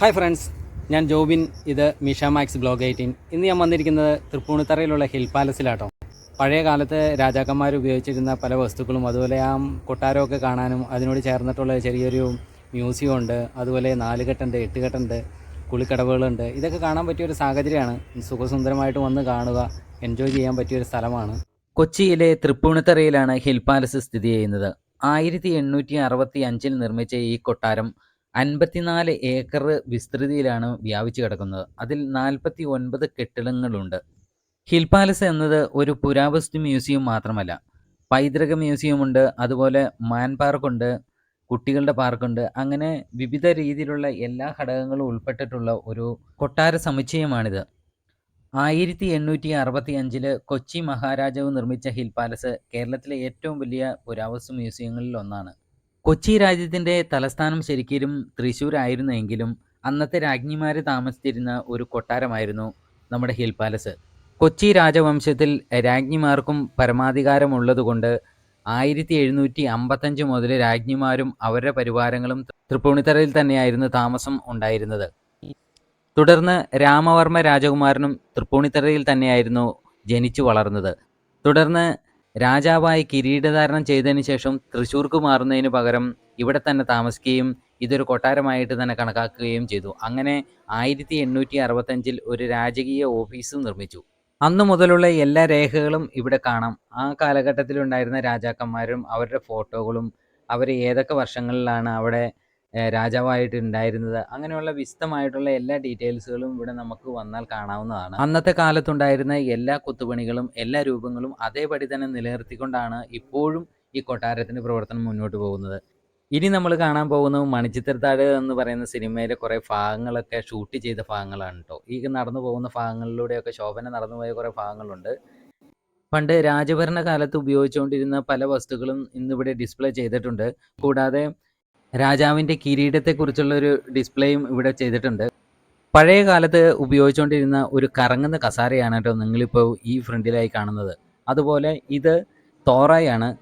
Hi friends ഞാൻ ജോബിൻ. ഇത് Misha max blog eighteen. ഇന്ന് ഞാൻ വന്നിരിക്കുന്നത് തൃപ്പൂണിത്തറയിലുള്ള ഹിൽ പാലസിലാട്ടോ. പഴയ കാലത്ത് രാജാക്കന്മാർ ഉപയോഗിച്ചിരുന്ന പല വസ്തുക്കളും അതുപോലെ ആ കൊട്ടാരമൊക്കെ കാണാനും അതിനോട് ചേർന്നിട്ടുള്ള ചെറിയൊരു മ്യൂസിയം ഉണ്ട്. അതുപോലെ നാലുകെട്ടുണ്ട് എട്ടുകെട്ടുണ്ട് കുളിക്കടവുകളുണ്ട്. ഇതൊക്കെ കാണാൻ പറ്റിയൊരു സാഹചര്യമാണ്. സുഖസുന്ദരമായിട്ട് വന്ന് കാണുക എൻജോയ് ചെയ്യാൻ പറ്റിയൊരു സ്ഥലമാണ്. കൊച്ചിയിലെ തൃപ്പൂണിത്തറയിലാണ് ഹിൽ പാലസ് സ്ഥിതി ചെയ്യുന്നത്. ആയിരത്തി എണ്ണൂറ്റി അറുപത്തി അഞ്ചിൽ നിർമ്മിച്ച ഈ കൊട്ടാരം അൻപത്തിനാല് ഏക്കർ വിസ്തൃതിയിലാണ് വ്യാപിച്ചു കിടക്കുന്നത്. അതിൽ നാൽപ്പത്തി ഒൻപത് കെട്ടിടങ്ങളുണ്ട്. ഹിൽ പാലസ് എന്നത് ഒരു പുരാവസ്തു മ്യൂസിയം മാത്രമല്ല. പൈതൃക മ്യൂസിയമുണ്ട്. അതുപോലെ മാൻ പാർക്കുണ്ട്. കുട്ടികളുടെ പാർക്കുണ്ട്. അങ്ങനെ വിവിധ രീതിയിലുള്ള എല്ലാ ഘടകങ്ങളും ഉൾപ്പെട്ടിട്ടുള്ള ഒരു കൊട്ടാര സമുച്ചയമാണിത്. ആയിരത്തി എണ്ണൂറ്റി അറുപത്തി അഞ്ചിൽ കൊച്ചി മഹാരാജാവ് നിർമ്മിച്ച ഹിൽ പാലസ് കേരളത്തിലെ ഏറ്റവും വലിയ പുരാവസ്തു മ്യൂസിയങ്ങളിൽ ഒന്നാണ് കൊച്ചി രാജ്യത്തിന്റെ തലസ്ഥാനം ശരിക്കും തൃശ്ശൂരായിരുന്നെങ്കിലും അന്നത്തെ രാജ്ഞിമാർ താമസിച്ചിരുന്ന ഒരു കൊട്ടാരമായിരുന്നു നമ്മുടെ ഹിൽ പാലസ്. കൊച്ചി രാജവംശത്തിൽ രാജ്ഞിമാർക്കും പരമാധികാരമുള്ളതുകൊണ്ട് ആയിരത്തി എഴുന്നൂറ്റി അമ്പത്തഞ്ച് മുതൽ രാജ്ഞിമാരും അവരുടെ പരിവാരങ്ങളും തൃപ്പൂണിത്തറയിൽ തന്നെയായിരുന്നു താമസം ഉണ്ടായിരുന്നത്. തുടർന്ന് രാമവർമ്മ രാജകുമാരനും തൃപ്പൂണിത്തറയിൽ തന്നെയായിരുന്നു ജനിച്ചു വളർന്നത്. തുടർന്ന് രാജാവായി കിരീടധാരണം ചെയ്തതിന് ശേഷം തൃശ്ശൂർക്ക് മാറുന്നതിന് പകരം ഇവിടെ തന്നെ താമസിക്കുകയും ഇതൊരു കൊട്ടാരമായിട്ട് തന്നെ കണക്കാക്കുകയും ചെയ്തു. അങ്ങനെ ആയിരത്തി എണ്ണൂറ്റി അറുപത്തഞ്ചിൽ ഒരു രാജകീയ ഓഫീസ് നിർമ്മിച്ചു. അന്നു മുതലുള്ള എല്ലാ രേഖകളും ഇവിടെ കാണാം. ആ കാലഘട്ടത്തിലുണ്ടായിരുന്ന രാജാക്കന്മാരും അവരുടെ ഫോട്ടോകളും അവർ ഏതൊക്കെ വർഷങ്ങളിലാണ് അവിടെ രാജാവായിട്ട് ഉണ്ടായിരുന്നത് അങ്ങനെയുള്ള വിശദമായിട്ടുള്ള എല്ലാ ഡീറ്റെയിൽസുകളും ഇവിടെ നമുക്ക് വന്നാൽ കാണാവുന്നതാണ്. അന്നത്തെ കാലത്തുണ്ടായിരുന്ന എല്ലാ കൊത്തുപണികളും എല്ലാ രൂപങ്ങളും അതേപടി തന്നെ നിലനിർത്തിക്കൊണ്ടാണ് ഇപ്പോഴും ഈ കൊട്ടാരത്തിന്റെ പ്രവർത്തനം മുന്നോട്ട് പോകുന്നത്. ഇനി നമ്മൾ കാണാൻ പോകുന്നത് മണിച്ചിത്രത്താഴ് എന്ന് പറയുന്ന സിനിമയിലെ കുറേ ഭാഗങ്ങളൊക്കെ ഷൂട്ട് ചെയ്ത ഭാഗങ്ങളാണ് കേട്ടോ. ഈ നടന്നു പോകുന്ന ഭാഗങ്ങളിലൂടെയൊക്കെ ശോഭന നടന്നു പോയ കുറേ ഭാഗങ്ങളുണ്ട്. പണ്ട് രാജഭരണ കാലത്ത് ഉപയോഗിച്ചുകൊണ്ടിരുന്ന പല വസ്തുക്കളും ഇന്നിവിടെ ഡിസ്പ്ലേ ചെയ്തിട്ടുണ്ട്. കൂടാതെ രാജാവിന്റെ കിരീടത്തെക്കുറിച്ചുള്ള ഒരു ഡിസ്പ്ലേയും ഇവിടെ ചെയ്തിട്ടുണ്ട്. പഴയ കാലത്ത് ഉപയോഗിച്ചുകൊണ്ടിരുന്ന ഒരു കറങ്ങുന്ന കസാരയാണ് കേട്ടോ നിങ്ങളിപ്പോൾ ഈ ഫ്രണ്ടിലായി കാണുന്നത്. അതുപോലെ ഇത് തോറായാണ്.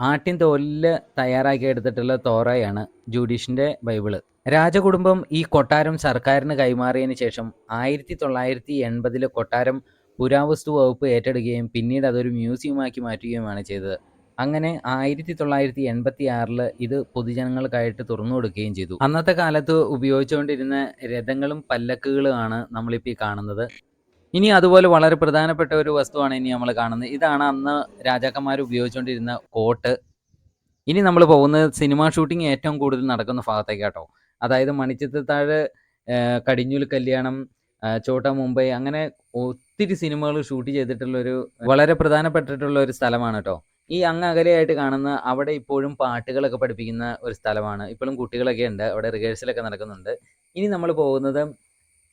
ആട്ടിൻ തോലിൽ തയ്യാറാക്കി എടുത്തിട്ടുള്ള തോറായാണ് ജൂഡീഷിന്റെ ബൈബിൾ. രാജകുടുംബം ഈ കൊട്ടാരം സർക്കാരിന് കൈമാറിയതിന് ശേഷം ആയിരത്തി തൊള്ളായിരത്തി എൺപതിൽ കൊട്ടാരം പുരാവസ്തു വകുപ്പ് ഏറ്റെടുക്കുകയും പിന്നീട് അതൊരു മ്യൂസിയമാക്കി മാറ്റുകയുമാണ് ചെയ്തത്. അങ്ങനെ ആയിരത്തി തൊള്ളായിരത്തി എൺപത്തി ആറിൽ ഇത് പൊതുജനങ്ങൾക്കായിട്ട് തുറന്നു കൊടുക്കുകയും ചെയ്തു. അന്നത്തെ കാലത്ത് ഉപയോഗിച്ചുകൊണ്ടിരുന്ന രഥങ്ങളും പല്ലക്കുകളുമാണ് നമ്മളിപ്പോൾ ഈ കാണുന്നത്. ഇനി അതുപോലെ വളരെ പ്രധാനപ്പെട്ട ഒരു വസ്തുവാണ് ഇനി നമ്മൾ കാണുന്നത്. ഇതാണ് അന്ന് രാജാക്കന്മാർ ഉപയോഗിച്ചുകൊണ്ടിരുന്ന കോട്ട്. ഇനി നമ്മൾ പോകുന്നത് സിനിമ ഷൂട്ടിംഗ് ഏറ്റവും കൂടുതൽ നടക്കുന്ന ഭാഗത്തേക്കാട്ടോ. അതായത് മണിച്ചിത്രത്താഴ് കടിഞ്ഞൂൽ കല്യാണം ചോട്ട മുംബൈ അങ്ങനെ ഒത്തിരി സിനിമകൾ ഷൂട്ട് ചെയ്തിട്ടുള്ള ഒരു വളരെ പ്രധാനപ്പെട്ടിട്ടുള്ള ഒരു സ്ഥലമാണ് കേട്ടോ ഈ അങ്ങ് അകലെയായിട്ട് കാണുന്ന അവിടെ ഇപ്പോഴും പാട്ടുകളൊക്കെ പഠിപ്പിക്കുന്ന ഒരു സ്ഥലമാണ്. ഇപ്പോഴും കുട്ടികളൊക്കെ ഉണ്ട്. അവിടെ റിഹേഴ്സലൊക്കെ നടക്കുന്നുണ്ട്. ഇനി നമ്മൾ പോകുന്നത്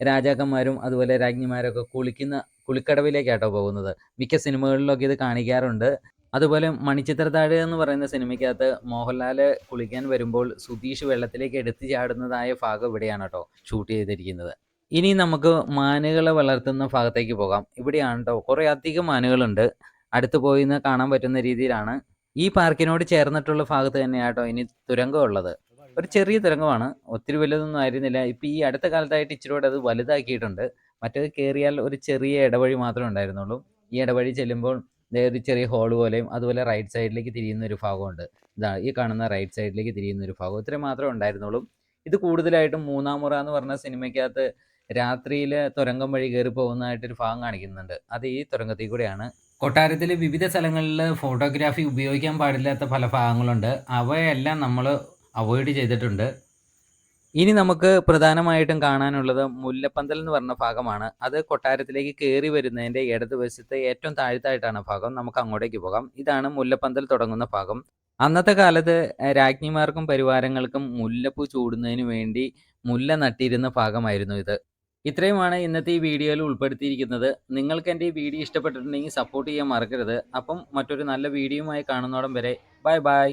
രാജാക്കന്മാരും അതുപോലെ രാജ്ഞിമാരൊക്കെ കുളിക്കുന്ന കുളിക്കടവിലേക്കാട്ടോ പോകുന്നത്. മിക്ക സിനിമകളിലൊക്കെ ഇത് കാണിക്കാറുണ്ട്. അതുപോലെ മണിച്ചിത്രത്താഴ് എന്ന് പറയുന്ന സിനിമയ്ക്കകത്ത് മോഹൻലാൽ കുളിക്കാൻ വരുമ്പോൾ സുധീഷ് വെള്ളത്തിലേക്ക് എടുത്തു ചാടുന്നതായ ഭാഗം ഇവിടെയാണ് കേട്ടോ ഷൂട്ട് ചെയ്തിരിക്കുന്നത്. ഇനി നമുക്ക് മാനുകളെ വളർത്തുന്ന ഭാഗത്തേക്ക് പോകാം. ഇവിടെയാണ് കേട്ടോ കുറേ അധികം മാനുകളുണ്ട്. അടുത്ത് പോയി നിന്ന് കാണാൻ പറ്റുന്ന രീതിയിലാണ് ഈ പാർക്കിനോട് ചേർന്നിട്ടുള്ള ഭാഗത്ത് തന്നെയാട്ടോ ഇനി തുരങ്കം ഉള്ളത്. ഒരു ചെറിയ തുരങ്കമാണ്. ഒത്തിരി വലുതൊന്നും ആയിരുന്നില്ല. ഇപ്പം ഈ അടുത്ത കാലത്തായിട്ട് ഇച്ചിരി കൂടെ അത് വലുതാക്കിയിട്ടുണ്ട്. മറ്റേത് കയറിയാൽ ഒരു ചെറിയ ഇടവഴി മാത്രമേ ഉണ്ടായിരുന്നുള്ളൂ. ഈ ഇടവഴി ചെല്ലുമ്പോൾ ഒരു ചെറിയ ഹോൾ പോലെയും അതുപോലെ റൈറ്റ് സൈഡിലേക്ക് തിരിയുന്ന ഒരു ഭാഗമുണ്ട്. ഇതാ ഈ കാണുന്ന റൈറ്റ് സൈഡിലേക്ക് തിരിയുന്ന ഒരു ഭാഗം. ഇത്രയും മാത്രമേ ഉണ്ടായിരുന്നുള്ളൂ. ഇത് കൂടുതലായിട്ടും മൂന്നാം മുറ എന്ന് പറഞ്ഞ സിനിമയ്ക്കകത്ത് രാത്രിയിൽ തുരങ്കം വഴി കയറി പോകുന്നതായിട്ടൊരു ഭാഗം കാണിക്കുന്നുണ്ട്. അത് ഈ തുരങ്കത്തിൽ കൂടെയാണ്. കൊട്ടാരത്തിൽ വിവിധ സ്ഥലങ്ങളിൽ ഫോട്ടോഗ്രാഫി ഉപയോഗിക്കാൻ പാടില്ലാത്ത പല ഭാഗങ്ങളുണ്ട്. അവയെല്ലാം നമ്മൾ അവോയ്ഡ് ചെയ്തിട്ടുണ്ട്. ഇനി നമുക്ക് പ്രധാനമായിട്ടും കാണാനുള്ളത് മുല്ലപ്പന്തൽ എന്ന് പറഞ്ഞ ഭാഗമാണ്. അത് കൊട്ടാരത്തിലേക്ക് കയറി വരുന്നതിന്റെ ഇടതുവശത്തെ ഏറ്റവും താഴ്ത്തായിട്ടാണ് ഭാഗം. നമുക്ക് അങ്ങോട്ടേക്ക് പോകാം. ഇതാണ് മുല്ലപ്പന്തൽ തുടങ്ങുന്ന ഭാഗം. അന്നത്തെ കാലത്ത് രാജ്ഞിമാർക്കും പരിവാരങ്ങൾക്കും മുല്ലപ്പൂ ചൂടുന്നതിന് വേണ്ടി മുല്ല നട്ടിരുന്ന ഭാഗമായിരുന്നു ഇത്. ഇത്രയുമാണ് ഇന്നത്തെ ഈ വീഡിയോയിൽ ഉൾപ്പെടുത്തിയിരിക്കുന്നത്. നിങ്ങൾക്ക് എന്റെ ഈ വീഡിയോ ഇഷ്ടപ്പെട്ടിട്ടുണ്ടെങ്കിൽ സപ്പോർട്ട് ചെയ്യാൻ മറക്കരുത്. അപ്പം മറ്റൊരു നല്ല വീഡിയോയുമായി കാണുന്നോടം വരെ ബൈ ബൈ.